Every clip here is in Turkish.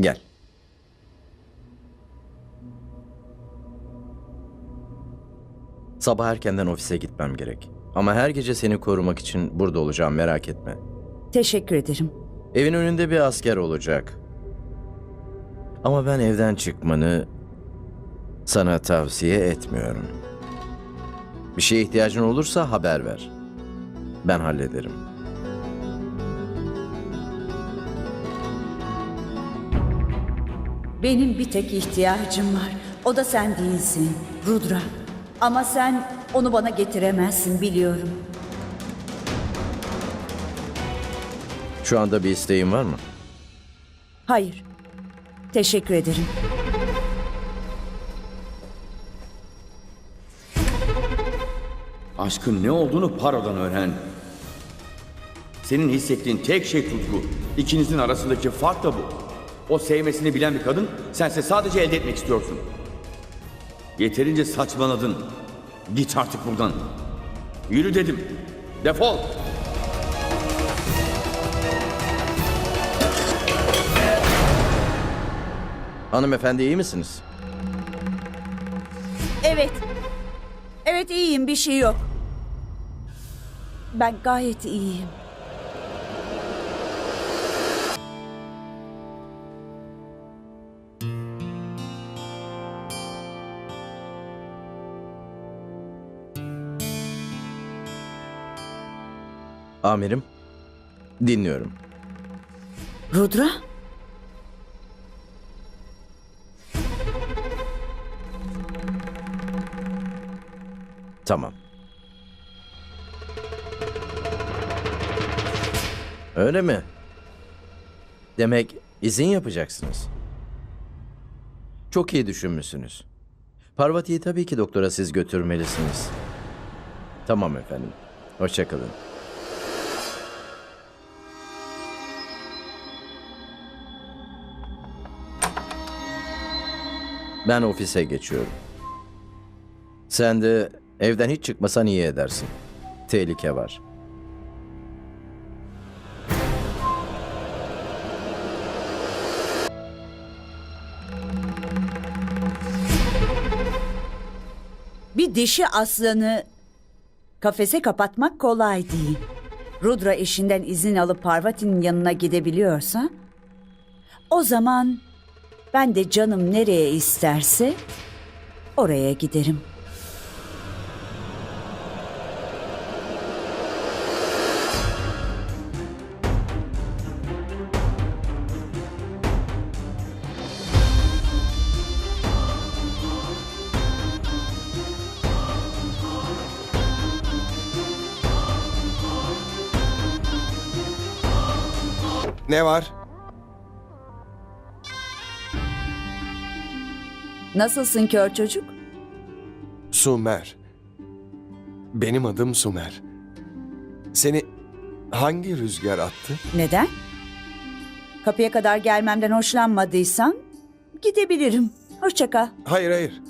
Gel. Sabah erkenden ofise gitmem gerek. Ama her gece seni korumak için burada olacağım merak etme. Teşekkür ederim. Evin önünde bir asker olacak. Ama ben evden çıkmanı sana tavsiye etmiyorum. Bir şeye ihtiyacın olursa haber ver. Ben hallederim. Benim bir tek ihtiyacım var. O da sen değilsin. Rudra. Ama sen onu bana getiremezsin biliyorum. Şu anda bir isteğin var mı? Hayır. Teşekkür ederim. Aşkın ne olduğunu Paro'dan öğren. Senin hissettiğin tek şey tutku. İkinizin arasındaki fark da bu. O sevmesini bilen bir kadın, sense sadece elde etmek istiyorsun. Yeterince saçmaladın. Git artık buradan. Yürü dedim. Defol. Hanımefendi iyi misiniz? Evet. Evet iyiyim bir şey yok. Ben gayet iyiyim. Amirim, dinliyorum. Rudra? Tamam. Öyle mi? Demek izin yapacaksınız. Çok iyi düşünmüşsünüz. Parvati'yi tabii ki doktora siz götürmelisiniz. Tamam efendim. Hoşçakalın. Ben ofise geçiyorum. Sen de evden hiç çıkmasan iyi edersin. Tehlike var. Bir dişi aslanı kafese kapatmak kolay değil. Rudra eşinden izin alıp Parvati'nin yanına gidebiliyorsa o zaman ben de canım nereye isterse oraya giderim. Ne var? Nasılsın kör çocuk? Sumer. Benim adım Sumer. Seni hangi rüzgar attı? Neden? Kapıya kadar gelmemden hoşlanmadıysan gidebilirim. Hoşça kal. Hayır hayır.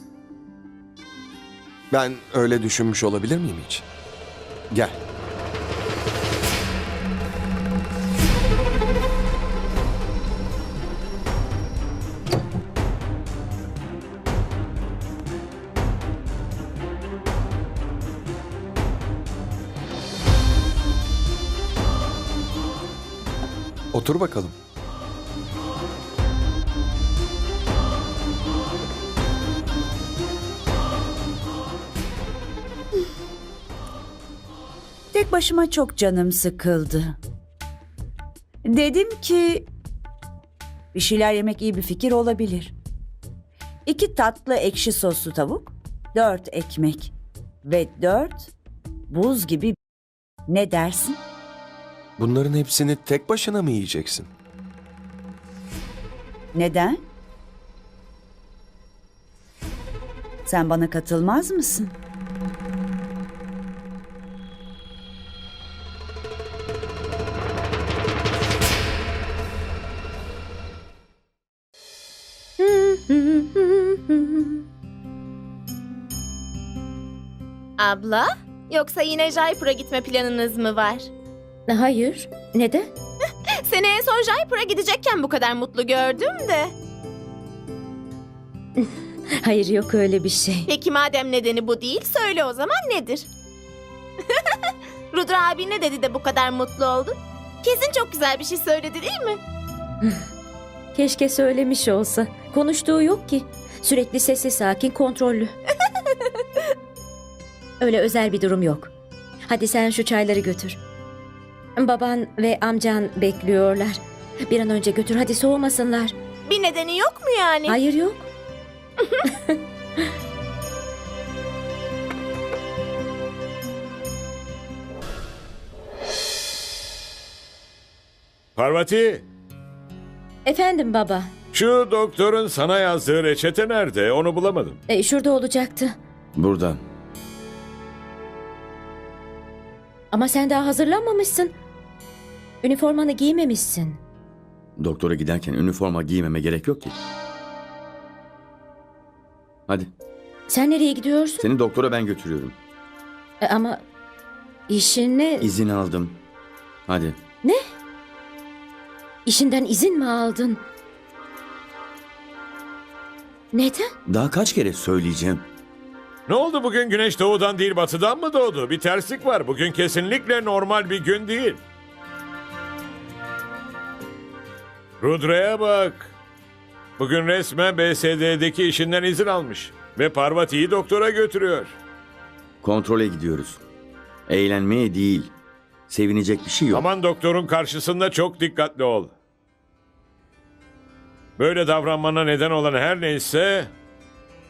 Ben öyle düşünmüş olabilir miyim hiç? Gel. Otur bakalım. Tek başıma çok canım sıkıldı. Dedim ki bir şeyler yemek iyi bir fikir olabilir. İki tatlı ekşi soslu tavuk, dört ekmek ve dört buz gibi ne dersin? Bunların hepsini tek başına mı yiyeceksin? Neden? Sen bana katılmaz mısın? Abla, yoksa yine Jaipur'a gitme planınız mı var? Hayır. Neden? Seni en son Jaipur'a gidecekken bu kadar mutlu gördüm de. Hayır yok öyle bir şey. Peki madem nedeni bu değil söyle o zaman nedir? Rudra abi ne dedi de bu kadar mutlu oldun? Kesin çok güzel bir şey söyledi değil mi? Keşke söylemiş olsa. Konuştuğu yok ki. Sürekli sessiz sakin kontrollü. öyle özel bir durum yok. Hadi sen şu çayları götür. Baban ve amcan bekliyorlar. Bir an önce götür hadi soğumasınlar. Bir nedeni yok mu yani? Hayır yok. Parvati, Efendim baba. şu doktorun sana yazdığı reçete nerede? Onu bulamadım. E, şurada olacaktı. Burada. Ama sen daha hazırlanmamışsın. Üniformanı giymemişsin. Doktora giderken üniforma giymeme gerek yok ki. Hadi. Sen nereye gidiyorsun? Seni doktora ben götürüyorum. E, ama işini... İzin aldım. Hadi. İşinden izin mi aldın? Neden? Daha kaç kere söyleyeceğim. Ne oldu bugün güneş doğudan değil batıdan mı doğdu? Bir terslik var. Bugün kesinlikle normal bir gün değil. Rudra'ya bak. Bugün resmen BSD'deki işinden izin almış. Ve Parvati'yi doktora götürüyor. Kontrole gidiyoruz. Eğlenmeye değil. Sevinecek bir şey yok. Aman doktorun karşısında çok dikkatli ol. Böyle davranmana neden olan her neyse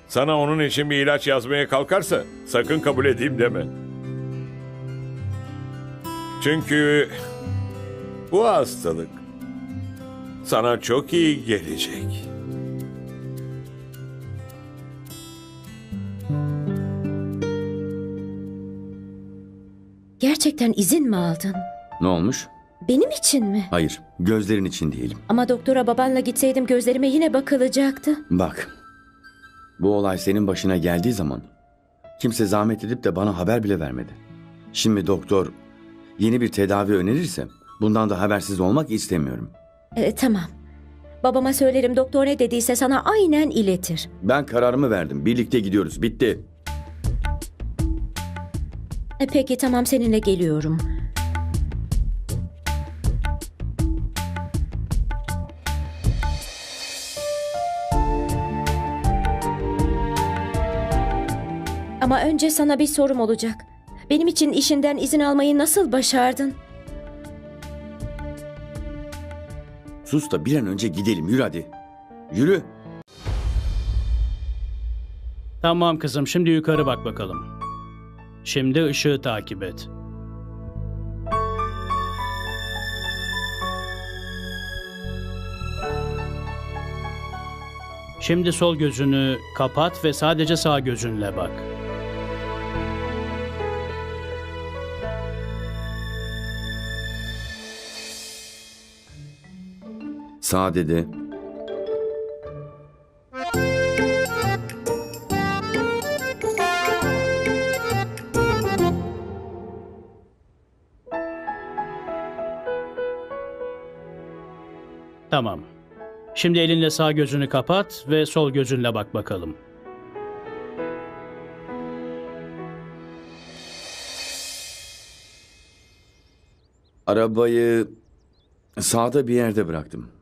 sana onun için bir ilaç yazmaya kalkarsa sakın kabul edeyim deme. Çünkü bu hastalık sana çok iyi gelecek. Gerçekten izin mi aldın? Ne olmuş? Benim için mi? Hayır. Gözlerin için değilim. Ama doktora babanla gitseydim gözlerime yine bakılacaktı. Bak. Bu olay senin başına geldiği zaman kimse zahmet edip de bana haber bile vermedi. Şimdi doktor yeni bir tedavi önerirse bundan da habersiz olmak istemiyorum. E, tamam. Babama söylerim doktor ne dediyse sana aynen iletir. Ben kararımı verdim. Birlikte gidiyoruz. Bitti. E, peki tamam seninle geliyorum. Ama önce sana bir sorum olacak. Benim için işinden izin almayı nasıl başardın? Sus da bir an önce gidelim. Yürü hadi. Yürü. Tamam kızım şimdi yukarı bak bakalım. Şimdi ışığı takip et. Şimdi sol gözünü kapat ve sadece sağ gözünle bak. Sağ dedi. Tamam. Şimdi elinle sağ gözünü kapat ve sol gözünle bak bakalım. Arabayı sağda bir yerde bıraktım.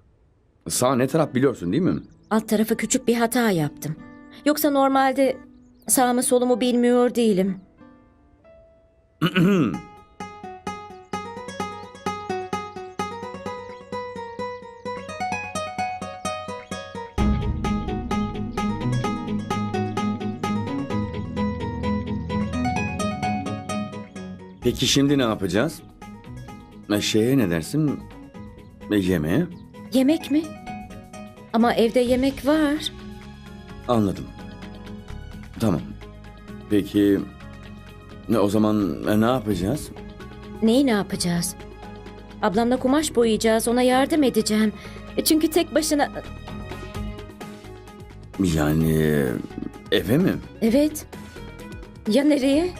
Sağ ne taraf biliyorsun değil mi? Alt tarafı küçük bir hata yaptım. Yoksa normalde sağımı solumu bilmiyor değilim. Peki şimdi ne yapacağız? E, şeye ne dersin? E, yemeğe? Yemek mi? Ama evde yemek var. Anladım. Tamam. Peki ne o zaman e, ne yapacağız? Neyi ne yapacağız? Ablamla kumaş boyayacağız, ona yardım edeceğim. E Çünkü tek başına... Yani eve mi? Evet. Ya nereye?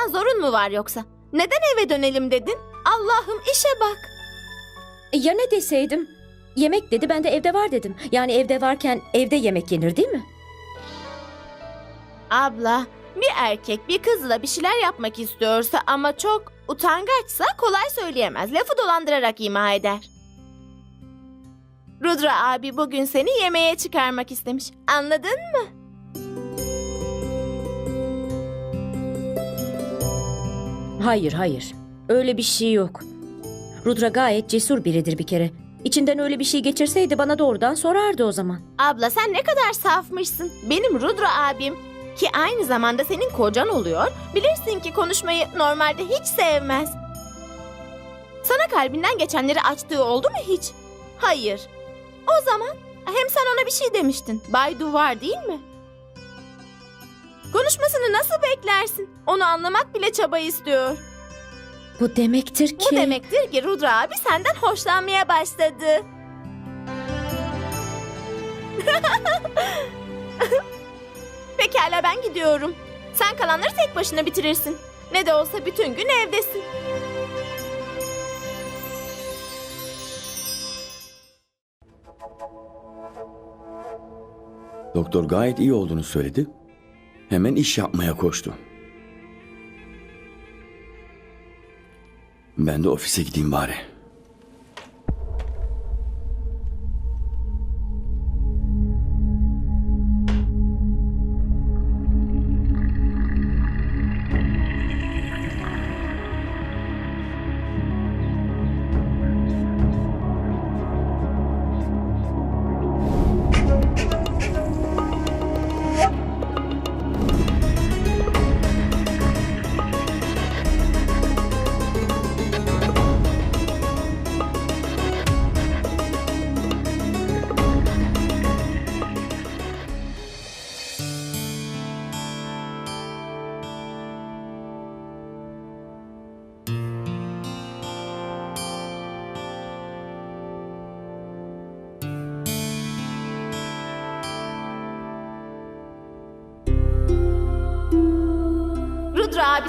Aklından zorun mu var yoksa? Neden eve dönelim dedin? Allah'ım işe bak. E, Ya ne deseydim? Yemek dedi ben de evde var dedim. Yani evde varken evde yemek yenir değil mi? Abla, bir erkek bir kızla bir şeyler yapmak istiyorsa ama çok utangaçsa kolay söyleyemez. Lafı dolandırarak ima eder. Rudra abi bugün seni yemeğe çıkarmak istemiş. Anladın mı? Hayır hayır. Öyle bir şey yok. Rudra gayet cesur biridir bir kere. İçinden öyle bir şey geçirseydi bana doğrudan sorardı o zaman. Abla sen ne kadar safmışsın. Benim Rudra abim ki aynı zamanda senin kocan oluyor. Bilirsin ki konuşmayı normalde hiç sevmez. Sana kalbinden geçenleri açtığı oldu mu hiç? Hayır. O zaman hem sen ona bir şey demiştin. Baydu var değil mi? Konuşmasını nasıl beklersin? Onu anlamak bile çaba istiyor. Bu demektir ki... Bu demektir ki Rudra abi senden hoşlanmaya başladı. Pekala ben gidiyorum. Sen kalanları tek başına bitirirsin. Ne de olsa bütün gün evdesin. Doktor gayet iyi olduğunu söyledi. Hemen iş yapmaya koştu. Ben de ofise gideyim bari.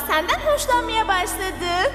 Senden hoşlanmaya başladı.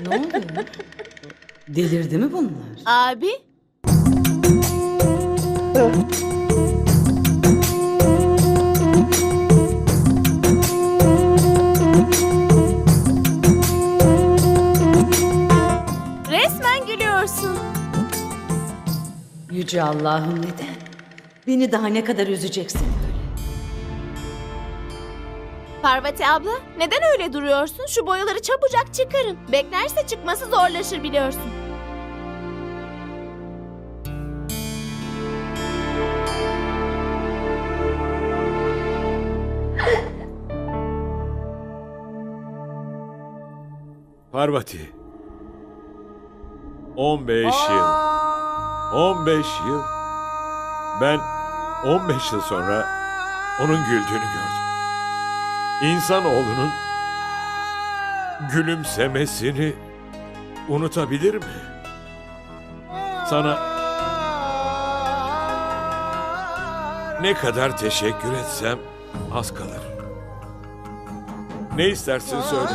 Ne oluyor? Delirdi mi bunlar? Abi, Beni daha ne kadar üzeceksin böyle? Parvati abla, neden öyle duruyorsun? Şu boyaları çabucak çıkarın. Beklerse çıkması zorlaşır biliyorsun. Parvati. 15 yıl. 15 yıl. Ben 15 yıl sonra onun güldüğünü gördüm. İnsanoğlunun gülümsemesini unutabilir mi? Sana ne kadar teşekkür etsem az kalır. Ne istersin söyle.